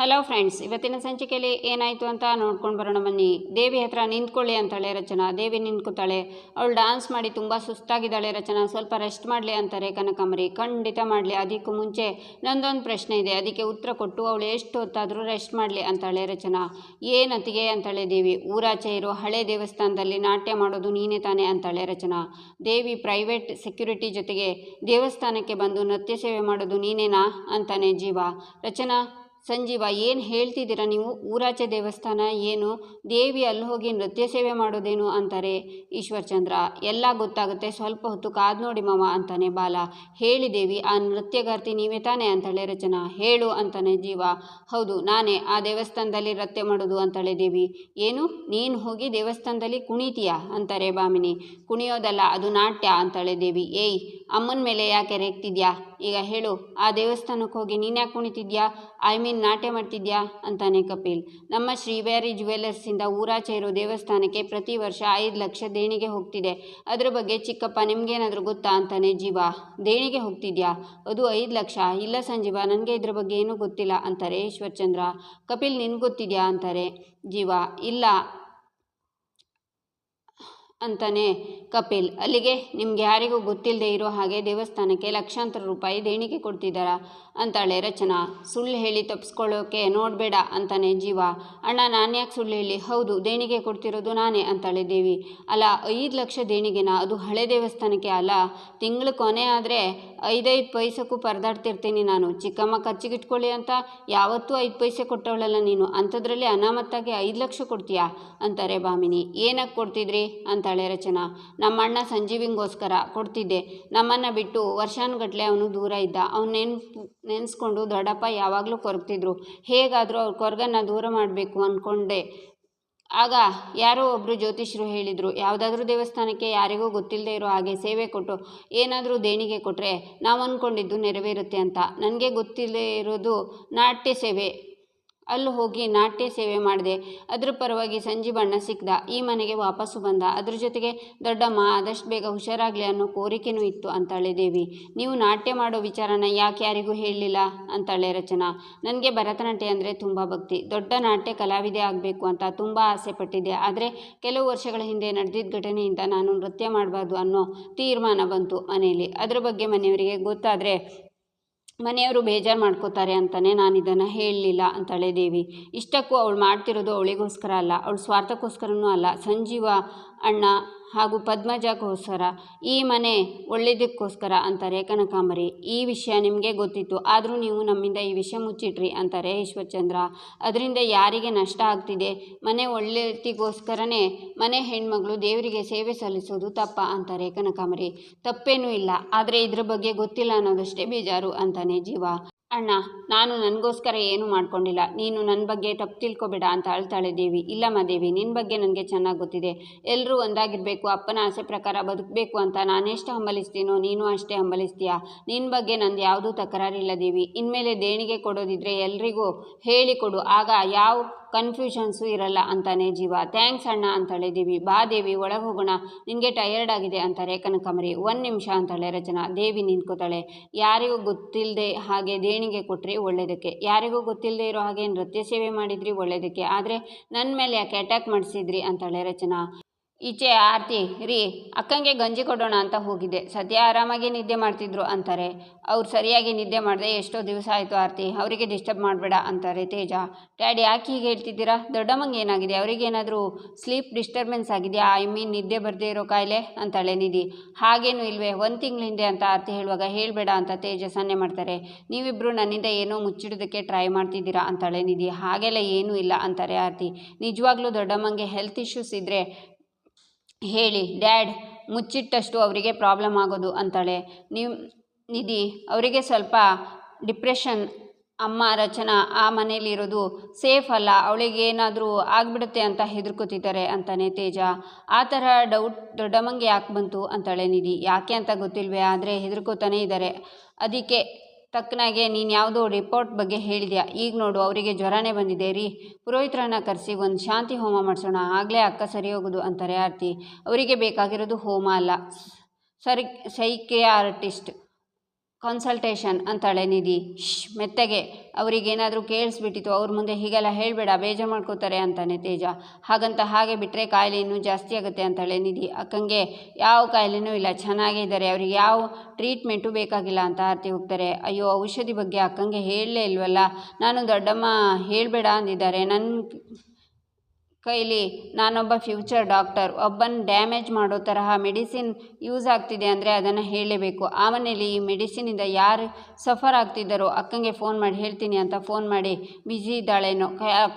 Hello friends ಇವತ್ತಿನ ಸಂಚಿಕೆಯಲ್ಲಿ ಏನಾಯಿತು ಅಂತ ನೋಡ್ಕೊಂಡು ಬರೋಣ ಬನ್ನಿ. ದೇವಿ ಹತ್ರ ನಿಂತ್ಕೊಳ್ಳಿ ಅಂತಾಳೆ ರಚನಾ. ದೇವಿ ನಿಂತ್ಕೊತಾಳೆ. ಅವಳು ಡಾನ್ಸ್ ಮಾಡಿ ತುಂಬ ಸುಸ್ತಾಗಿದ್ದಾಳೆ ರಚನಾ. ಸ್ವಲ್ಪ ರೆಸ್ಟ್ ಮಾಡಲಿ ಅಂತಾರೆ ಕನಕಾಂಬರಿ. ಖಂಡಿತ ಮಾಡಲಿ. ಅದಕ್ಕೂ ಮುಂಚೆ ನಂದೊಂದು ಪ್ರಶ್ನೆ ಇದೆ. ಅದಕ್ಕೆ ಉತ್ತರ ಕೊಟ್ಟು ಅವಳು ಎಷ್ಟು ಹೊತ್ತಾದರೂ ರೆಸ್ಟ್ ಮಾಡಲಿ ಅಂತಾಳೆ ರಚನಾ. ಏನತ್ತಿಗೆ ಅಂತಾಳೆ ದೇವಿ. ಊರಾಚೆ ಇರೋ ಹಳೆ ದೇವಸ್ಥಾನದಲ್ಲಿ ನಾಟ್ಯ ಮಾಡೋದು ನೀನೇ ತಾನೇ ಅಂತಾಳೆ ರಚನಾ. ದೇವಿ ಪ್ರೈವೇಟ್ ಸೆಕ್ಯೂರಿಟಿ ಜೊತೆಗೆ ದೇವಸ್ಥಾನಕ್ಕೆ ಬಂದು ನೃತ್ಯ ಸೇವೆ ಮಾಡೋದು ನೀನೇನಾ ಅಂತಾನೆ ಜೀವ. ರಚನಾ ಸಂಜೀವ, ಏನು ಹೇಳ್ತಿದ್ದೀರಾ ನೀವು? ಊರಾಚೆ ದೇವಸ್ಥಾನ ಏನು? ದೇವಿ ಅಲ್ಲಿ ಹೋಗಿ ನೃತ್ಯ ಸೇವೆ ಮಾಡೋದೇನು ಅಂತಾರೆ? ಈಶ್ವರ್ಚಂದ್ರ, ಎಲ್ಲ ಗೊತ್ತಾಗುತ್ತೆ. ಸ್ವಲ್ಪ ಹೊತ್ತು ಕಾದು ನೋಡಿ ಮಾವ ಅಂತಾನೆ ಬಾಲ. ಹೇಳಿ ದೇವಿ, ಆ ನೃತ್ಯಗಾರ್ತಿ ನೀವೇ ತಾನೇ ಅಂತಾಳೆ ರಚನಾ. ಹೇಳು ಅಂತಾನೆ ಜೀವ. ಹೌದು, ನಾನೇ. ಆ ದೇವಸ್ಥಾನದಲ್ಲಿ ನೃತ್ಯ ಮಾಡೋದು ಅಂತಾಳೆ ದೇವಿ. ಏನು? ನೀನು ಹೋಗಿ ದೇವಸ್ಥಾನದಲ್ಲಿ ಕುಣಿತೀಯಾ? ಅಂತಾರೆ ಭಾಮಿನಿ ಕುಣಿಯೋದಲ್ಲ, ಅದು ನಾಟ್ಯ ಅಂತಾಳೆ ದೇವಿ. ಏಯ್, ಅಮ್ಮನ ಮೇಲೆ ಯಾಕೆ ರೇಗ್ತಿದ್ಯಾ? ಈಗ ಹೇಳು, ಆ ದೇವಸ್ಥಾನಕ್ಕೆ ಹೋಗಿ ನೀನು ಯಾಕೆ ಕುಣಿತಿದ್ಯಾ? ಐ ಮೀನ್ ನಾಟ್ಯ ಮಾಡ್ತಿದ್ಯಾ? ಅಂತಾನೆ ಕಪಿಲ್. ನಮ್ಮ ಶ್ರೀವ್ಯಾರಿ ಜ್ಯುವೆಲ್ಲರ್ಸಿಂದ ಊರಾಚೆ ಇರೋ ದೇವಸ್ಥಾನಕ್ಕೆ ಪ್ರತಿ ವರ್ಷ ಐದು ಲಕ್ಷ ದೇಣಿಗೆ ಹೋಗ್ತಿದೆ. ಅದ್ರ ಬಗ್ಗೆ ಚಿಕ್ಕಪ್ಪ ನಿಮ್ಗೇನಾದರೂ ಗೊತ್ತಾ? ಅಂತಾನೆ ಜೀವ. ದೇಣಿಗೆ ಹೋಗ್ತಿದ್ಯಾ? ಅದು ಐದು ಲಕ್ಷ. ಇಲ್ಲ ಸಂಜೀವ, ನನಗೆ ಇದ್ರ ಬಗ್ಗೆ ಏನೂ ಗೊತ್ತಿಲ್ಲ, ಅಂತಾರೆ ಈಶ್ವರ್ಚಂದ್ರ ಕಪಿಲ್, ನಿನ್ಗೆ ಗೊತ್ತಿದ್ಯಾ? ಅಂತಾರೆ ಜೀವ. ಇಲ್ಲ ಅಂತಾನೆ ಕಪಿಲ್. ಅಲ್ಲಿಗೆ ನಿಮ್ಗೆ ಯಾರಿಗೂ ಗೊತ್ತಿಲ್ಲದೆ ಇರೋ ಹಾಗೆ ದೇವಸ್ಥಾನಕ್ಕೆ ಲಕ್ಷಾಂತರ ರೂಪಾಯಿ ದೇಣಿಗೆ ಕೊಡ್ತಿದ್ದಾರಾ ಅಂತಾಳೆ ರಚನಾ. ಸುಳ್ಳು ಹೇಳಿ ತಪ್ಪಿಸ್ಕೊಳ್ಳೋಕೆ ನೋಡಬೇಡ ಅಂತಾನೆ ಜೀವ. ಅಣ್ಣ, ನಾನು ಯಾಕೆ ಸುಳ್ಳು ಹೇಳಿ? ಹೌದು, ದೇಣಿಗೆ ಕೊಡ್ತಿರೋದು ನಾನೇ ಅಂತಾಳೆ ದೇವಿ. ಅಲ್ಲ, ಐದು ಲಕ್ಷ ದೇಣಿಗೆನ? ಅದು ಹಳೆ ದೇವಸ್ಥಾನಕ್ಕೆ ಅಲ್ಲ. ತಿಂಗಳು ಕೊನೆ ಆದರೆ ಐದೈದು ಪೈಸಕ್ಕೂ ಪರದಾಡ್ತಿರ್ತೀನಿ ನಾನು. ಚಿಕ್ಕಮ್ಮ ಖರ್ಚಿಗಿಟ್ಕೊಳ್ಳಿ ಅಂತ ಯಾವತ್ತೂ ಐದು ಪೈಸೆ ಕೊಟ್ಟವಳಲ್ಲ ನೀನು. ಅಂಥದ್ರಲ್ಲಿ ಅನಾಮತ್ತಾಗಿ ಐದು ಲಕ್ಷ ಕೊಡ್ತೀಯಾ? ಅಂತಾರೆ ಭಾಮಿನಿ. ಏನಕ್ಕೆ ಕೊಡ್ತಿದ್ರಿ? ಅಂತಾಳೆ ರಚನಾ. ನಮ್ಮಣ್ಣ ಸಂಜೀವಿಂಗೋಸ್ಕರ ಕೊಡ್ತಿದ್ದೆ. ನಮ್ಮನ್ನ ಬಿಟ್ಟು ವರ್ಷಾನುಗಟ್ಲೆ ಅವನು ದೂರ ಇದ್ದ. ಅವ್ನು ನೆನ್ಪು ನೆನೆಸ್ಕೊಂಡು ದೊಡ್ಡಪ್ಪ ಯಾವಾಗಲೂ ಕೊರಗ್ತಿದ್ರು. ಹೇಗಾದರೂ ಅವ್ರ ಕೊರಗನ್ನ ದೂರ ಮಾಡಬೇಕು ಅಂದ್ಕೊಂಡೆ ಆಗ ಯಾರೋ ಒಬ್ಬರು ಜ್ಯೋತಿಷರು ಹೇಳಿದರು, ಯಾವುದಾದ್ರೂ ದೇವಸ್ಥಾನಕ್ಕೆ ಯಾರಿಗೂ ಗೊತ್ತಿಲ್ಲದೆ ಇರೋ ಹಾಗೆ ಸೇವೆ ಕೊಟ್ಟು, ಏನಾದರೂ ದೇಣಿಗೆ ಕೊಟ್ಟರೆ ನಾವು ಅಂದ್ಕೊಂಡಿದ್ದು ನೆರವೇರುತ್ತೆ ಅಂತ. ನನಗೆ ಗೊತ್ತಿಲ್ಲದೆ ಇರೋದು ನಾಟ್ಯ ಸೇವೆ. ಅಲ್ಲಿ ಹೋಗಿ ನಾಟ್ಯ ಸೇವೆ ಮಾಡಿದೆ. ಅದ್ರ ಪರವಾಗಿ ಸಂಜೀವಣ್ಣ ಸಿಕ್ದ. ಈ ಮನೆಗೆ ವಾಪಸ್ಸು ಬಂದ. ಅದ್ರ ಜೊತೆಗೆ ದೊಡ್ಡಮ್ಮ ಆದಷ್ಟು ಬೇಗ ಹುಷಾರಾಗಲಿ ಅನ್ನೋ ಕೋರಿಕೆನೂ ಇತ್ತು ಅಂತಾಳೆ ದೇವಿ. ನೀವು ನಾಟ್ಯ ಮಾಡೋ ವಿಚಾರನ ಯಾಕೆ ಯಾರಿಗೂ ಹೇಳಲಿಲ್ಲ? ಅಂತಾಳೆ ರಚನಾ. ನನಗೆ ಭರತನಾಟ್ಯ ಅಂದರೆ ತುಂಬ ಭಕ್ತಿ. ದೊಡ್ಡ ನಾಟ್ಯ ಕಲಾವಿದೆ ಆಗಬೇಕು ಅಂತ ತುಂಬ ಆಸೆ ಪಟ್ಟಿದ್ದೆ. ಆದರೆ ಕೆಲವು ವರ್ಷಗಳ ಹಿಂದೆ ನಡೆದಿದ್ದ ಘಟನೆಯಿಂದ ನಾನು ನೃತ್ಯ ಮಾಡಬಾರ್ದು ಅನ್ನೋ ತೀರ್ಮಾನ ಬಂತು ಮನೆಯಲ್ಲಿ. ಅದ್ರ ಬಗ್ಗೆ ಮನೆಯವರಿಗೆ ಗೊತ್ತಾದರೆ ಮನೆಯವರು ಬೇಜಾರು ಮಾಡ್ಕೋತಾರೆ ಅಂತಲೇ ನಾನು ಇದನ್ನು ಹೇಳಲಿಲ್ಲ ಅಂತಾಳೆ ದೇವಿ. ಇಷ್ಟಕ್ಕೂ ಅವಳು ಮಾಡ್ತಿರೋದು ಅವಳಿಗೋಸ್ಕರ ಅಲ್ಲ, ಅವಳು ಸ್ವಾರ್ಥಕ್ಕೋಸ್ಕರನೂ ಅಲ್ಲ. ಸಂಜೀವ ಅಣ್ಣ ಹಾಗೂ ಪದ್ಮಜಕ್ಕೋಸ್ಕರ ಈ ಮನೆ ಒಳ್ಳೇದಕ್ಕೋಸ್ಕರ ಅಂತಾರೆ ಕನಕಾಂಬರಿ. ಈ ವಿಷಯ ನಿಮಗೆ ಗೊತ್ತಿತ್ತು, ಆದರೂ ನೀವು ನಮ್ಮಿಂದ ಈ ವಿಷಯ ಮುಚ್ಚಿಟ್ರಿ ಅಂತಾರೆ ಈಶ್ವರ್ಚಂದ್ರ. ಅದರಿಂದ ಯಾರಿಗೆ ನಷ್ಟ ಆಗ್ತಿದೆ? ಮನೆ ಒಳ್ಳೆಯತಿಗೋಸ್ಕರನೇ ಮನೆ ಹೆಣ್ಮಗಳು ದೇವರಿಗೆ ಸೇವೆ ಸಲ್ಲಿಸೋದು ತಪ್ಪ ಅಂತಾರೆ ಕನಕಾಂಬರಿ. ತಪ್ಪೇನೂ ಇಲ್ಲ, ಆದರೆ ಇದ್ರ ಬಗ್ಗೆ ಗೊತ್ತಿಲ್ಲ ಅನ್ನೋದಷ್ಟೇ ಬೇಜಾರು ಅಂತಾನೆ. ಜೀವ. ಅಣ್ಣ, ನಾನು ನನಗೋಸ್ಕರ ಏನೂ ಮಾಡ್ಕೊಂಡಿಲ್ಲ. ನೀನು ನನ್ನ ಬಗ್ಗೆ ತಪ್ಪು ತಿಳ್ಕೊಬೇಡ ಅಂತ ಅಳ್ತಾಳೆ ದೇವಿ. ಇಲ್ಲಮ್ಮ ದೇವಿ ನಿನ್ನ ಬಗ್ಗೆ ನನಗೆ ಚೆನ್ನಾಗಿ ಗೊತ್ತಿದೆ. ಎಲ್ಲರೂ ಒಂದಾಗಿರಬೇಕು. ಅಪ್ಪನ ಆಸೆ ಪ್ರಕಾರ ಬದುಕಬೇಕು ಅಂತ ನಾನೆಷ್ಟು ಹಂಬಲಿಸ್ತೀನೋ ನೀನು ಅಷ್ಟೇ ಹಂಬಲಿಸ್ತೀಯಾ? ನಿನ್ನ ಬಗ್ಗೆ ನಂದು ಯಾವುದೂ ತಕರಾರಿಲ್ಲ ದೇವಿ. ಇನ್ಮೇಲೆ ದೇಣಿಗೆ ಕೊಡೋದಿದ್ರೆ ಎಲ್ರಿಗೂ ಹೇಳಿಕೊಡು. ಆಗ ಯಾವ ಕನ್ಫ್ಯೂಷನ್ಸು ಇರಲ್ಲ ಅಂತಾನೆ ಜೀವ. ಥ್ಯಾಂಕ್ಸ್ ಅಣ್ಣ ಅಂತ ದೇವಿ ಬಾ ದೇವಿ, ಒಳಗೆ ಹೋಗೋಣ. ನಿನಗೆ ಟಯರ್ಡ್ ಆಗಿದೆ ಅಂತಾರೆ ಕನಕಮರಿ. ಒಂದು ನಿಮಿಷ ಅಂತಾಳೆ ರಚನಾ. ದೇವಿ ನಿಂತ್ಕೋತಾಳೆ. ಯಾರಿಗೂ ಗೊತ್ತಿಲ್ಲದೆ ಹಾಗೆ ದೇಣಿಗೆ ಕೊಟ್ಟರೆ ಒಳ್ಳೇದಕ್ಕೆ. ಯಾರಿಗೂ ಗೊತ್ತಿಲ್ಲದೆ ಇರೋ ಹಾಗೆ ನೃತ್ಯ ಸೇವೆ ಮಾಡಿದ್ರಿ ಒಳ್ಳೇದಕ್ಕೆ. ಆದರೆ ನನ್ನ ಮೇಲೆ ಯಾಕೆ ಅಟ್ಯಾಕ್ ಮಾಡಿಸಿದ್ರಿ? ಅಂತಾಳೆ ರಚನಾ. ಈಚೆ ಆರತಿ, ರೀ, ಅಕ್ಕಂಗೆ ಗಂಜಿ ಕೊಡೋಣ ಅಂತ ಹೋಗಿದ್ದೆ. ಸದ್ಯ ಆರಾಮಾಗಿ ನಿದ್ದೆ ಮಾಡ್ತಿದ್ರು ಅಂತಾರೆ. ಅವ್ರು ಸರಿಯಾಗಿ ನಿದ್ದೆ ಮಾಡಿದೆ, ಎಷ್ಟೋ ದಿವಸ ಆಯಿತು ಆರತಿ, ಅವರಿಗೆ ಡಿಸ್ಟರ್ಬ್ ಮಾಡಬೇಡ ಅಂತಾರೆ ತೇಜ. ಡ್ಯಾಡಿ ಯಾಕೆ ಹೀಗೆ ಹೇಳ್ತಿದ್ದೀರಾ? ದೊಡ್ಡಮ್ಮಂಗೆ ಏನಾಗಿದೆ? ಅವರಿಗೇನಾದರೂ ಸ್ಲೀಪ್ ಡಿಸ್ಟರ್ಬೆನ್ಸ್ ಆಗಿದೆಯಾ? ಐ ಮೀನ್ ನಿದ್ದೆ ಬರದೇ ಇರೋ ಕಾಯಿಲೆ? ಅಂತಾಳೆ ನಿಧಿ. ಹಾಗೇನೂ ಇಲ್ವೇ, ಒಂದು ತಿಂಗಳ ಹಿಂದೆ ಅಂತ ಆರತಿ ಹೇಳುವಾಗ ಹೇಳಬೇಡ ಅಂತ ತೇಜ ಸನ್ನೆ ಮಾಡ್ತಾರೆ. ನೀವಿಬ್ಬರು ನನ್ನಿಂದ ಏನೋ ಮುಚ್ಚಿಡೋದಕ್ಕೆ ಟ್ರೈ ಮಾಡ್ತಿದ್ದೀರಾ? ಅಂತಾಳೆ ನಿಧಿ. ಹಾಗೆಲ್ಲ ಏನೂ ಇಲ್ಲ ಅಂತಾರೆ ಆರತಿ. ನಿಜವಾಗ್ಲೂ ದೊಡ್ಡಮ್ಮಂಗೆ ಹೆಲ್ತ್ ಇಶ್ಯೂಸ್ ಇದ್ದರೆ ಹೇಳಿ, ಡ್ಯಾಡ್, ಮುಚ್ಚಿಟ್ಟಷ್ಟು ಅವರಿಗೆ ಪ್ರಾಬ್ಲಮ್ ಆಗೋದು ಅಂತಾಳೆ. ನೀವು, ನಿಧಿ, ಅವರಿಗೆ ಸ್ವಲ್ಪ ಡಿಪ್ರೆಷನ್, ಅಮ್ಮ ರಚನಾ, ಆ ಮನೇಲಿರೋದು ಸೇಫ್ ಅಲ್ಲ, ಅವಳಿಗೆ ಏನಾದರೂ ಆಗಿಬಿಡುತ್ತೆ ಅಂತ ಹೆದರ್ಕೋತಿದ್ದಾರೆ, ಅಂತಾನೆ ತೇಜ. ಆ ಥರ ಡೌಟ್ ದೊಡ್ಡಮ್ಮಂಗೆ ಯಾಕೆ ಬಂತು? ಅಂತಾಳೆ ನಿಧಿ. ಯಾಕೆ ಅಂತ ಗೊತ್ತಿಲ್ವೇ, ಆದರೆ ಹೆದರ್ಕೋತಾನೇ ಇದ್ದಾರೆ. ಅದಕ್ಕೆ ತಕ್ಕನಾಗೆ ನೀನು ಯಾವುದೋ ರಿಪೋರ್ಟ್ ಬಗ್ಗೆ ಹೇಳಿದ್ಯಾ? ಈಗ ನೋಡು, ಅವರಿಗೆ ಜ್ವರನೇ ಬಂದಿದೆ ರೀ. ಪುರೋಹಿತರನ್ನ ಕರೆಸಿ ಒಂದು ಶಾಂತಿ ಹೋಮ ಮಾಡಿಸೋಣ, ಆಗಲೇ ಅಕ್ಕ ಸರಿ ಹೋಗೋದು ಅಂತಾರೆ ಆರ್ತಿ. ಅವರಿಗೆ ಬೇಕಾಗಿರೋದು ಹೋಮ ಅಲ್ಲ. ಸರಿ ಸೈಕೆ ಆರ್ಟಿಸ್ಟ್ ಕನ್ಸಲ್ಟೇಷನ್ ಅಂತಾಳೆ ನಿಧಿ. ಶ್ ಮೆತ್ತಗೆ. ಅವರಿಗೇನಾದರೂ ಕೇಳಿಸ್ಬಿಟ್ಟಿತ್ತು. ಅವ್ರ ಮುಂದೆ ಹೀಗೆಲ್ಲ ಹೇಳಬೇಡ, ಬೇಜಾರು ಮಾಡ್ಕೋತಾರೆ ಅಂತಾನೆ ತೇಜ. ಹಾಗಂತ ಹಾಗೆ ಬಿಟ್ಟರೆ ಕಾಯಿಲೆ ಇನ್ನೂ ಜಾಸ್ತಿ ಆಗುತ್ತೆ ಅಂತಾಳೆ ನಿಧಿ. ಅಕ್ಕಂಗೆ ಯಾವ ಕಾಯಿಲೆನೂ ಇಲ್ಲ, ಚೆನ್ನಾಗೇ ಇದ್ದಾರೆ. ಅವ್ರಿಗೆ ಯಾವ ಟ್ರೀಟ್ಮೆಂಟು ಬೇಕಾಗಿಲ್ಲ ಅಂತ ಆರ್ತಿ ಹೋಗ್ತಾರೆ. ಅಯ್ಯೋ, ಔಷಧಿ ಬಗ್ಗೆ ಅಕ್ಕಂಗೆ ಹೇಳಲೇ ಇಲ್ವಲ್ಲ. ನಾನು ದೊಡ್ಡಮ್ಮ ಹೇಳಬೇಡ ಅಂದಿದ್ದಾರೆ. ನನ್ನ ಕೈಲಿ ನಾನೊಬ್ಬ ಫ್ಯೂಚರ್ ಡಾಕ್ಟರ್, ಒಬ್ಬನ ಡ್ಯಾಮೇಜ್ ಮಾಡೋ ತರಹ ಮೆಡಿಸಿನ್ ಯೂಸ್ ಆಗ್ತಿದೆ ಅಂದರೆ ಅದನ್ನು ಹೇಳಲೇಬೇಕು. ಆ ಮನೇಲಿ ಈ ಮೆಡಿಸಿನಿಂದ ಯಾರು ಸಫರ್ ಆಗ್ತಿದ್ದಾರೋ ಅಕ್ಕಂಗೆ ಫೋನ್ ಮಾಡಿ, ಹೇಳ್ತೀನಿ ಅಂತ ಫೋನ್ ಮಾಡಿ, ಬ್ಯುಸಿ ಇದ್ದಾಳೇನೋ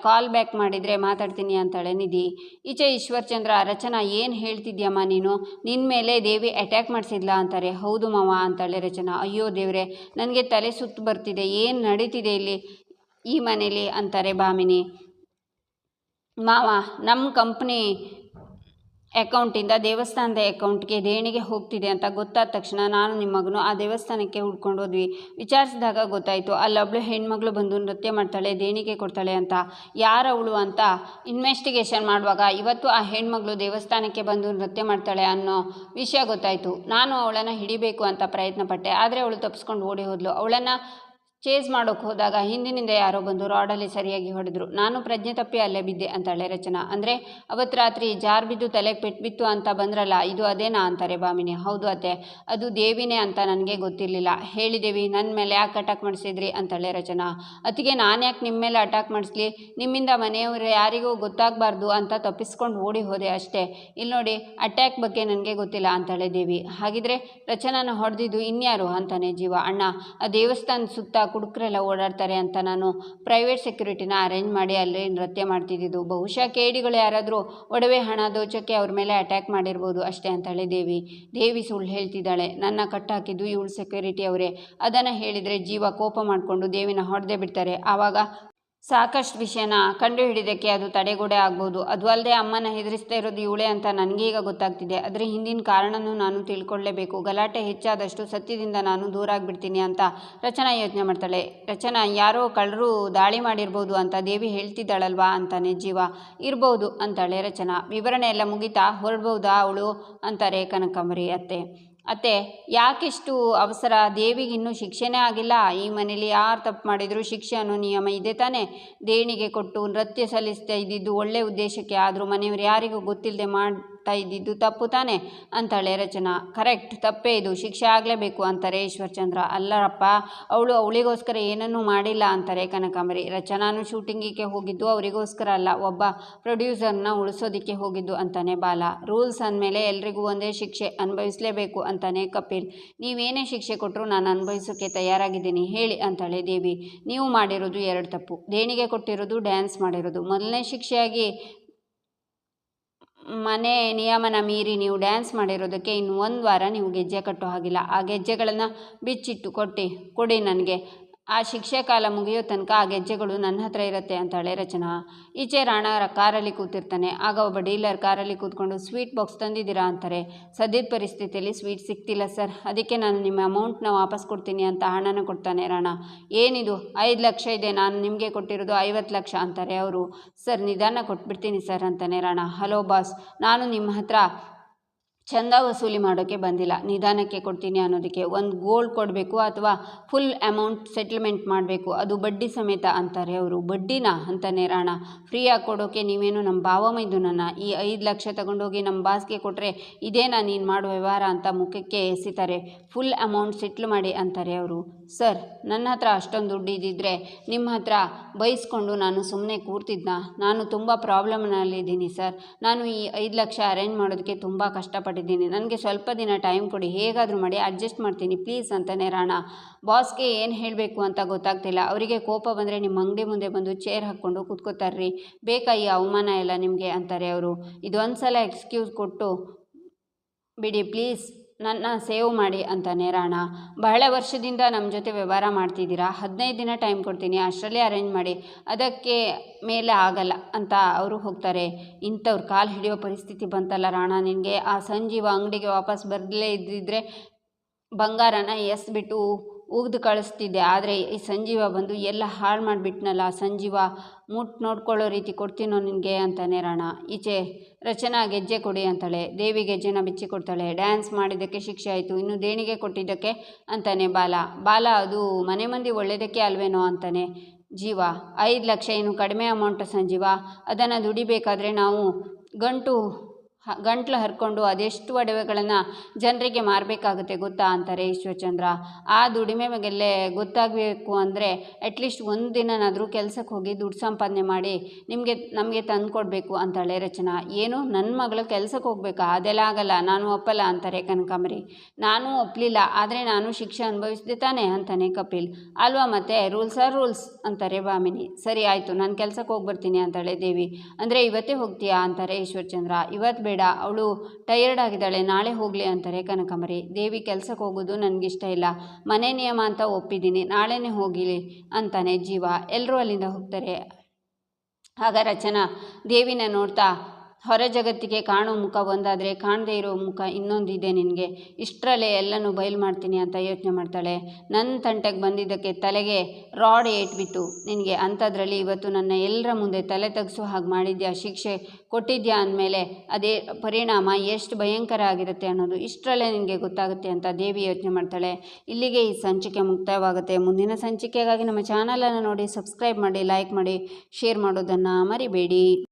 ಕಾಲ್ ಬ್ಯಾಕ್ ಮಾಡಿದರೆ ಮಾತಾಡ್ತೀನಿ ಅಂತಾಳೆ ನಿಧಿ. ಈಚೆ ಈಶ್ವರ್ಚಂದ್ರ ರಚನಾ ಏನು ಹೇಳ್ತಿದ್ಯಮ್ಮ ನೀನು? ನಿನ್ನ ಮೇಲೆ ದೇವಿ ಅಟ್ಯಾಕ್ ಮಾಡಿಸಿದ್ಲಾ? ಅಂತಾರೆ. ಹೌದು ಮಾವ ಅಂತಾಳೆ ರಚನಾ. ಅಯ್ಯೋ ದೇವ್ರೆ, ನನಗೆ ತಲೆ ಸುತ್ತು ಬರ್ತಿದೆ, ಏನು ನಡೀತಿದೆ ಇಲ್ಲಿ ಈ ಮನೇಲಿ? ಅಂತಾರೆ ಭಾಮಿನಿ. ಮಾವ ನಮ್ಮ ಕಂಪ್ನಿ ಅಕೌಂಟಿಂದ ದೇವಸ್ಥಾನದ ಅಕೌಂಟ್ಗೆ ದೇಣಿಗೆ ಹೋಗ್ತಿದೆ ಅಂತ ಗೊತ್ತಾದ ತಕ್ಷಣ ನಾನು ನಿಮ್ಮ ಮಗನು ಆ ದೇವಸ್ಥಾನಕ್ಕೆ ಹುಡ್ಕೊಂಡು ಹೋದ್ವಿ. ವಿಚಾರಿಸಿದಾಗ ಗೊತ್ತಾಯಿತು ಅಲ್ಲೊಬ್ಳು ಹೆಣ್ಮಗಳು ಬಂದು ನೃತ್ಯ ಮಾಡ್ತಾಳೆ, ದೇಣಿಗೆ ಕೊಡ್ತಾಳೆ ಅಂತ. ಯಾರವಳು ಅಂತ ಇನ್ವೆಸ್ಟಿಗೇಷನ್ ಮಾಡುವಾಗ ಇವತ್ತು ಆ ಹೆಣ್ಮಗಳು ದೇವಸ್ಥಾನಕ್ಕೆ ಬಂದು ನೃತ್ಯ ಮಾಡ್ತಾಳೆ ಅನ್ನೋ ವಿಷಯ ಗೊತ್ತಾಯಿತು. ನಾನು ಅವಳನ್ನು ಹಿಡಿಬೇಕು ಅಂತ ಪ್ರಯತ್ನ ಪಟ್ಟೆ ಆದರೆ ಅವಳು ತಪ್ಪಿಸ್ಕೊಂಡು ಓಡಿ ಹೋದಳು ಅವಳನ್ನು ಚೇಸ್ ಮಾಡೋಕ್ಕೆ ಹೋದಾಗ ಹಿಂದಿನಿಂದ ಯಾರೋ ಬಂದು ರಾಡಲ್ಲಿ ಸರಿಯಾಗಿ ಹೊಡೆದ್ರು. ನಾನು ಪ್ರಜ್ಞೆ ತಪ್ಪಿ ಅಲ್ಲೇ ಬಿದ್ದೆ, ಅಂತಾಳೆ ರಚನಾ. ಅಂದರೆ ಅವತ್ತು ರಾತ್ರಿ ಜಾರ್ ಬಿದ್ದು ತಲೆಗೆ ಪೆಟ್ಟು ಬಿತ್ತು ಅಂತ ಬಂದ್ರಲ್ಲ, ಇದು ಅದೇನಾ ಅಂತಾರೆ ಭಾಮಿನಿ. ಹೌದು ಅತ್ತೆ, ಅದು ದೇವಿನೇ ಅಂತ ನನಗೆ ಗೊತ್ತಿರಲಿಲ್ಲ. ಹೇಳಿ ದೇವಿ ನನ್ನ ಮೇಲೆ ಯಾಕೆ ಅಟ್ಯಾಕ್ ಮಾಡಿಸಿದ್ರಿ? ಅಂತಾಳೆ ರಚನಾ. ಅತಿಗೆ ನಾನು ಯಾಕೆ ನಿಮ್ಮ ಮೇಲೆ ಅಟ್ಯಾಕ್ ಮಾಡಿಸ್ಲಿ? ನಿಮ್ಮಿಂದ ಮನೆಯವರು ಯಾರಿಗೂ ಗೊತ್ತಾಗಬಾರ್ದು ಅಂತ ತಪ್ಪಿಸ್ಕೊಂಡು ಓಡಿ ಹೋದೆ ಅಷ್ಟೇ. ಇಲ್ಲಿ ನೋಡಿ ಅಟ್ಯಾಕ್ ಬಗ್ಗೆ ನನಗೆ ಗೊತ್ತಿಲ್ಲ, ಅಂತಾಳೆ ದೇವಿ. ಹಾಗಿದ್ರೆ ರಚನಾನ ಹೊಡೆದಿದ್ದು ಇನ್ಯಾರು ಅಂತಾನೆ ಜೀವ. ಅಣ್ಣ, ಆ ದೇವಸ್ಥಾನ ಸುತ್ತ ಕುಡುಕರೆಲ್ಲ ಓಡಾಡ್ತಾರೆ ಅಂತ ನಾನು ಪ್ರೈವೇಟ್ ಸೆಕ್ಯೂರಿಟಿನ ಅರೇಂಜ್ ಮಾಡಿ ಅಲ್ಲಿ ನೃತ್ಯ ಮಾಡ್ತಿದ್ದಿದ್ದು. ಬಹುಶಃ ಕೇಡಿಗಳು ಯಾರಾದರೂ ಒಡವೆ ಹಣ ದೋಚಕ್ಕೆ ಅವ್ರ ಮೇಲೆ ಅಟ್ಯಾಕ್ ಮಾಡಿರ್ಬೋದು ಅಷ್ಟೇ ಅಂತಾಳೆ ದೇವಿ ದೇವಿ ಸುಳ್ಳು ಹೇಳ್ತಿದ್ದಾಳೆ. ನನ್ನ ಕಟ್ಟಾಕಿದ್ದು ಇವಳು ಸೆಕ್ಯೂರಿಟಿ ಅವರೇ. ಅದನ್ನು ಹೇಳಿದರೆ ಜೀವ ಕೋಪ ಮಾಡಿಕೊಂಡು ದೇವಿನ ಹೊಡೆದೇ ಬಿಡ್ತಾರೆ. ಆವಾಗ ಸಾಕಷ್ಟು ವಿಷಯನ ಕಂಡುಹಿಡಿಯೋದಕ್ಕೆ ಅದು ತಡೆಗೋಡೆ ಆಗ್ಬೋದು. ಅದು ಅಲ್ಲದೆ ಅಮ್ಮನ ಹೆದರಿಸ್ತಾ ಇರೋದು ಇವಳೆ ಅಂತ ನನಗೀಗ ಗೊತ್ತಾಗ್ತಿದೆ. ಅದರ ಹಿಂದಿನ ಕಾರಣನೂ ನಾನು ತಿಳ್ಕೊಳ್ಳೇಬೇಕು ಗಲಾಟೆ ಹೆಚ್ಚಾದಷ್ಟು ಸತ್ಯದಿಂದ ನಾನು ದೂರ ಆಗಿಬಿಡ್ತೀನಿ ಅಂತ ರಚನಾ ಯೋಚನೆ ಮಾಡ್ತಾಳೆ. ರಚನಾ, ಯಾರೋ ಕಳ್ಳರು ದಾಳಿ ಮಾಡಿರ್ಬೋದು ಅಂತ ದೇವಿ ಹೇಳ್ತಿದ್ದಾಳಲ್ವಾ ಅಂತಾನೆ ಜೀವ. ಇರ್ಬೋದು ಅಂತಾಳೆ ರಚನಾ. ವಿವರಣೆ ಎಲ್ಲ ಮುಗಿತಾ, ಹೊರಡ್ಬೋದಾ ಅವಳು? ಅಂತಾರೆ ಕನಕಂಬರಿ ಅತ್ತೆ. ಅತ್ತೆ, ಯಾಕಿಷ್ಟು ಅವಸರ? ದೇವಿಗೆ ಇನ್ನೂ ಶಿಕ್ಷೆನೇ ಆಗಿಲ್ಲ. ಈ ಮನೇಲಿ ಯಾರು ತಪ್ಪು ಮಾಡಿದರೂ? ಶಿಕ್ಷೆ ಅನ್ನೋ ನಿಯಮ ಇದೆ ತಾನೇ. ದೇಣಿಗೆ ಕೊಟ್ಟು ನೃತ್ಯ ಸಲ್ಲಿಸ್ತಾ ಇದ್ದಿದ್ದು ಒಳ್ಳೆ ಉದ್ದೇಶಕ್ಕೆ. ಆದರೂ ಮನೆಯವರು ಯಾರಿಗೂ ಗೊತ್ತಿಲ್ಲದೆ ಮಾಡ್ತಾ ಇದ್ದಿದ್ದು ತಪ್ಪು ತಾನೆ? ಅಂತಾಳೆ ರಚನಾ. ಕರೆಕ್ಟ್, ತಪ್ಪೇ ಇದು. ಶಿಕ್ಷೆ ಆಗಲೇಬೇಕು, ಅಂತಾರೆ ಈಶ್ವರ್ಚಂದ್ರ. ಅಲ್ಲರಪ್ಪ, ಅವಳು ಅವಳಿಗೋಸ್ಕರ ಏನನ್ನೂ ಮಾಡಿಲ್ಲ, ಅಂತಾರೆ ಕನಕಾಂಬರಿ. ರಚನಾನು ಶೂಟಿಂಗಿಗೆ ಹೋಗಿದ್ದು ಅವರಿಗೋಸ್ಕರ ಅಲ್ಲ, ಒಬ್ಬ ಪ್ರೊಡ್ಯೂಸರ್ನ ಉಳಿಸೋದಕ್ಕೆ ಹೋಗಿದ್ದು ಅಂತಾನೆ ಬಾಲ. ರೂಲ್ಸ್ ಅಂದಮೇಲೆ ಎಲ್ರಿಗೂ ಒಂದೇ ಶಿಕ್ಷೆ, ಅನುಭವಿಸಲೇಬೇಕು, ಅಂತಾನೆ ಕಪಿಲ್. ನೀವೇನೇ ಶಿಕ್ಷೆ ಕೊಟ್ಟರು ನಾನು ಅನುಭವಿಸೋಕ್ಕೆ ತಯಾರಾಗಿದ್ದೀನಿ, ಹೇಳಿ, ಅಂತಾಳೆ ದೇವಿ. ನೀವು ಮಾಡಿರೋದು ಎರಡು ತಪ್ಪು. ದೇಣಿಗೆ ಕೊಟ್ಟಿರೋದು, ಡ್ಯಾನ್ಸ್ ಮಾಡಿರೋದು. ಮೊದಲನೇ ಶಿಕ್ಷೆಯಾಗಿ ಮನೆ ನಿಯಮನ ಮೀರಿ ನೀವು ಡ್ಯಾನ್ಸ್ ಮಾಡಿರೋದಕ್ಕೆ ಇನ್ನು ಒಂದು ವಾರ ನೀವು ಗೆಜ್ಜೆ ಕಟ್ಟೋ ಹಾಗಿಲ್ಲ. ಆ ಗೆಜ್ಜೆಗಳನ್ನು ಬಿಚ್ಚಿಟ್ಟು ಕೊಟ್ಟು, ಕೊಡಿ ನನಗೆ. ಆ ಶಿಕ್ಷೆ ಕಾಲ ಮುಗಿಯೋ ತನಕ ಆ ಗೆಜ್ಜೆಗಳು ನನ್ನ ಹತ್ರ ಇರುತ್ತೆ ಅಂತಾಳೆ ರಚನಾ. ಈಚೆ ರಾಣ ಕಾರಲ್ಲಿ ಕೂತಿರ್ತಾನೆ. ಆಗ ಒಬ್ಬ ಡೀಲರ್ ಕಾರಲ್ಲಿ ಕೂತ್ಕೊಂಡು, ಸ್ವೀಟ್ ಬಾಕ್ಸ್ ತಂದಿದ್ದೀರಾ? ಅಂತಾರೆ. ಸದ್ಯದ ಪರಿಸ್ಥಿತಿಯಲ್ಲಿ ಸ್ವೀಟ್ ಸಿಗ್ತಿಲ್ಲ, ಸರ್, ಅದಕ್ಕೆ ನಾನು ನಿಮ್ಮ ಅಮೌಂಟ್ನ ವಾಪಸ್ ಕೊಡ್ತೀನಿ ಅಂತ ಹಣನ ಕೊಡ್ತಾನೆ ರಾಣ. ಏನಿದು? ಐದು ಲಕ್ಷ ಇದೆ, ನಾನು ನಿಮಗೆ ಕೊಟ್ಟಿರೋದು ಐವತ್ತು ಲಕ್ಷ, ಅಂತಾರೆ ಅವರು. ಸರ್, ನಿಧಾನ ಕೊಟ್ಬಿಡ್ತೀನಿ, ಸರ್, ಅಂತಾನೆ ರಾಣ. ಹಲೋ ಬಾಸ್, ನಾನು ನಿಮ್ಮ ಹತ್ರ ಚಂದ ವಸೂಲಿ ಮಾಡೋಕ್ಕೆ ಬಂದಿಲ್ಲ. ನಿಧಾನಕ್ಕೆ ಕೊಡ್ತೀನಿ ಅನ್ನೋದಕ್ಕೆ ಒಂದು ಗೋಲ್ಡ್ ಕೊಡಬೇಕು ಅಥವಾ ಫುಲ್ ಅಮೌಂಟ್ ಸೆಟ್ಲ್ಮೆಂಟ್ ಮಾಡಬೇಕು. ಅದು ಬಡ್ಡಿ ಸಮೇತ ಅಂತಾರೆ ಅವರು. ಬಡ್ಡಿನ ಅಂತ ರಾಣ. ಫ್ರೀಯಾಗಿ ಕೊಡೋಕ್ಕೆ ನೀವೇನು ನಮ್ಮ ಭಾವ ಮೈದುನನ್ನ ಈ ಐದು ಲಕ್ಷ ತಗೊಂಡೋಗಿ ನಮ್ಮ ಬಾಸ್ಗೆ ಕೊಟ್ಟರೆ ಇದೇನಾ ನೀನು ಮಾಡೋ ವ್ಯವಹಾರ ಅಂತ ಮುಖಕ್ಕೆ ಎಸಿತಾರೆ. ಫುಲ್ ಅಮೌಂಟ್ ಸೆಟ್ಲ್ ಮಾಡಿ ಅಂತಾರೆ ಅವರು. ಸರ್, ನನ್ನ ಹತ್ರ ಅಷ್ಟೊಂದು ದುಡ್ಡು ಇದ್ದಿದ್ದರೆ ನಿಮ್ಮ ಹತ್ರ ಬೈಸ್ಕೊಂಡು ನಾನು ಸುಮ್ಮನೆ ಕೂರ್ತಿದ್ನ. ನಾನು ತುಂಬ ಪ್ರಾಬ್ಲಮ್ನಲ್ಲಿದ್ದೀನಿ ಸರ್. ನಾನು ಈ ಐದು ಲಕ್ಷ ಅರೇಂಜ್ ಮಾಡೋದಕ್ಕೆ ತುಂಬ ಕಷ್ಟಪಟ್ಟಿದ್ದೀನಿ. ನನಗೆ ಸ್ವಲ್ಪ ದಿನ ಟೈಮ್ ಕೊಡಿ, ಹೇಗಾದರೂ ಮಾಡಿ, ಅಡ್ಜಸ್ಟ್ ಮಾಡ್ತೀನಿ. ಪ್ಲೀಸ್ ಅಂತಲೇ ರಾಣ. ಬಾಸ್ಗೆ ಏನು ಹೇಳಬೇಕು ಅಂತ ಗೊತ್ತಾಗ್ತಿಲ್ಲ. ಅವರಿಗೆ ಕೋಪ ಬಂದರೆ ನಿಮ್ಮ ಅಂಗಡಿ ಮುಂದೆ ಬಂದು ಚೇರ್ ಹಾಕ್ಕೊಂಡು ಕೂತ್ಕೋತಾರ್ರಿ. ಬೇಕಾ ಈ ಅವಮಾನ ಎಲ್ಲ ನಿಮಗೆ ಅಂತಾರೆ ಅವರು. ಇದೊಂದು ಸಲ ಎಕ್ಸ್ಕ್ಯೂಸ್ ಕೊಟ್ಟು ಬಿಡಿ, ಪ್ಲೀಸ್. ನನ್ನ ಸೇವ್ ಮಾಡಿ ಅಂತಾನೆ ರಾಣ. ಬಹಳ ವರ್ಷದಿಂದ ನಮ್ಮ ಜೊತೆ ವ್ಯವಹಾರ ಮಾಡ್ತಿದ್ದೀರಾ? ಹದಿನೈದು ದಿನ ಟೈಮ್ ಕೊಡ್ತೀನಿ, ಅಷ್ಟರಲ್ಲೇ ಅರೇಂಜ್ ಮಾಡಿ. ಅದಕ್ಕೆ ಮೇಲೆ ಆಗಲ್ಲ ಅಂತ ಅವರು ಹೋಗ್ತಾರೆ. ಇಂಥವ್ರು ಕಾಲು ಹಿಡಿಯೋ ಪರಿಸ್ಥಿತಿ ಬಂತಲ್ಲ ರಾಣ ನಿನಗೆ? ಆ ಸಂಜೀವ ಅಂಗಡಿಗೆ ವಾಪಸ್ ಬರಲೇ ಇದ್ದಿದ್ರೆ ಬಂಗಾರನ ಎಸ್ಬಿಟ್ಟು ಉಗ್ದು ಕಳಿಸ್ತಿದ್ದೆ ಆದರೆ ಈ ಸಂಜೀವ ಬಂದು ಎಲ್ಲ ಹಾಳು ಮಾಡಿಬಿಟ್ನಲ್ಲ, ಸಂಜೀವ ಮುಟ್ಟು ನೋಡ್ಕೊಳ್ಳೋ ರೀತಿ ಕೊಡ್ತೀನೋ ನಿನಗೆ ಅಂತಾನೆ ರಾಣ. ಈಚೆ ರಚನಾ ಗೆಜ್ಜೆ ಕೊಡಿ ಅಂತಾಳೆ. ದೇವಿ ಗೆಜ್ಜೆನ ಬಿಚ್ಚಿ ಕೊಡ್ತಾಳೆ. ಡ್ಯಾನ್ಸ್ ಮಾಡಿದ್ದಕ್ಕೆ ಶಿಕ್ಷೆ ಆಯಿತು. ಇನ್ನು ದೇಣಿಗೆ ಕೊಟ್ಟಿದ್ದಕ್ಕೆ ಅಂತಾನೆ ಬಾಲ. ಬಾಲ ಅದು ಮನೆ ಮಂದಿ ಒಳ್ಳೆಯದಕ್ಕೆ ಅಲ್ವೇನೋ ಅಂತಾನೆ ಜೀವ. ಐದು ಲಕ್ಷ ಏನು ಕಡಿಮೆ ಅಮೌಂಟ್ ಸಂಜೀವ. ಅದನ್ನು ದುಡಿಬೇಕಾದ್ರೆ ನಾವು ಗಂಟು ಗಂಟ್ಲು ಹರ್ಕೊಂಡು ಅದೆಷ್ಟು ಒಡವೆಗಳನ್ನು ಜನರಿಗೆ ಮಾರಬೇಕಾಗುತ್ತೆ ಗೊತ್ತಾ ಅಂತಾರೆ ಈಶ್ವರಚಂದ್ರ. ಆ ದುಡಿಮೆ ಬಗ್ಗೆಲ್ಲೇ ಗೊತ್ತಾಗಬೇಕು ಅಂದರೆ ಅಟ್ಲೀಸ್ಟ್ ಒಂದು ದಿನನಾದರೂ ಕೆಲಸಕ್ಕೆ ಹೋಗಿ ದುಡ್ಡು ಸಂಪಾದನೆ ಮಾಡಿ ನಿಮಗೆ, ನಮಗೆ ತಂದು ಕೊಡಬೇಕು ಅಂತಾಳೆ ರಚನಾ. ಏನು ನನ್ನ ಮಗಳು ಕೆಲಸಕ್ಕೆ ಹೋಗ್ಬೇಕಾ? ಅದೆಲ್ಲ ಆಗಲ್ಲ, ನಾನು ಒಪ್ಪಲ್ಲ ಅಂತಾರೆ ಕನಕಾಂಬರಿ. ನಾನು ಒಪ್ಪಲಿಲ್ಲ ಆದರೆ ನಾನು ಶಿಕ್ಷೆ ಅನುಭವಿಸಿದೆ ತಾನೆ ಅಂತಾನೆ ಕಪಿಲ್. ಅಲ್ವಾ ಮತ್ತೆ? ರೂಲ್ಸ್ ಆರ್ ರೂಲ್ಸ್ ಅಂತಾರೆ ಭಾಮಿನಿ ಸರಿ, ಆಯಿತು, ನಾನು ಕೆಲಸಕ್ಕೆ ಹೋಗಿ ಬರ್ತೀನಿ ಅಂತಾಳೆ ದೇವಿ. ಅಂದರೆ ಇವತ್ತೇ ಹೋಗ್ತೀಯಾ ಅಂತಾರೆ ಈಶ್ವರಚಂದ್ರ. ಇವತ್ತು ಬೇಡ, ಅವಳು ಟೈರ್ಡ್ ಆಗಿದ್ದಾಳೆ, ನಾಳೆ ಹೋಗಲಿ ಅಂತಾರೆ ಕನಕಾಂಬರಿ ದೇವಿ ಕೆಲಸಕ್ಕೆ ಹೋಗೋದು ನನಗಿಷ್ಟ ಇಲ್ಲ, ಮನೆ ನಿಯಮ ಅಂತ ಒಪ್ಪಿದ್ದೀನಿ, ನಾಳೆನೇ ಹೋಗಿಲಿ ಅಂತಾನೆ ಜೀವ. ಎಲ್ಲರೂ ಅಲ್ಲಿಂದ ಹೋಗ್ತಾರೆ. ಆಗ ರಚನಾ ದೇವಿನ ನೋಡ್ತಾ ಹೊರ ಜಗತ್ತಿಗೆ ಕಾಣೋ ಮುಖ ಒಂದಾದರೆ ಕಾಣದೇ ಇರೋ ಮುಖ ಇನ್ನೊಂದಿದೆ ನಿನಗೆ. ಇಷ್ಟರಲ್ಲೇ ಎಲ್ಲನೂ ಬಯಲು ಮಾಡ್ತೀನಿ ಅಂತ ಯೋಚನೆ ಮಾಡ್ತಾಳೆ. ನನ್ನ ತಂಟೆಗೆ ಬಂದಿದ್ದಕ್ಕೆ ತಲೆಗೆ ರಾಡ್ ಏಟ್ಬಿಟ್ಟು, ನಿನಗೆ ಅಂಥದ್ರಲ್ಲಿ ಇವತ್ತು ನನ್ನ ಎಲ್ಲರ ಮುಂದೆ ತಲೆ ತಗ್ಸೋ ಹಾಗೆ ಮಾಡಿದ್ಯಾ, ಶಿಕ್ಷೆ ಕೊಟ್ಟಿದ್ಯಾ ಅಂದಮೇಲೆ ಅದೇ ಪರಿಣಾಮ ಎಷ್ಟು ಭಯಂಕರ ಆಗಿರುತ್ತೆ ಅನ್ನೋದು ಇಷ್ಟರಲ್ಲೇ ನಿನಗೆ ಗೊತ್ತಾಗುತ್ತೆ ಅಂತ ದೇವಿ ಯೋಚನೆ ಮಾಡ್ತಾಳೆ. ಇಲ್ಲಿಗೆ ಈ ಸಂಚಿಕೆ ಮುಕ್ತಾಯವಾಗುತ್ತೆ ಮುಂದಿನ ಸಂಚಿಕೆಗಾಗಿ ನಮ್ಮ ಚಾನಲನ್ನು ನೋಡಿ ಸಬ್ಸ್ಕ್ರೈಬ್ ಮಾಡಿ, ಲೈಕ್ ಮಾಡಿ, ಶೇರ್ ಮಾಡೋದನ್ನು ಮರಿಬೇಡಿ.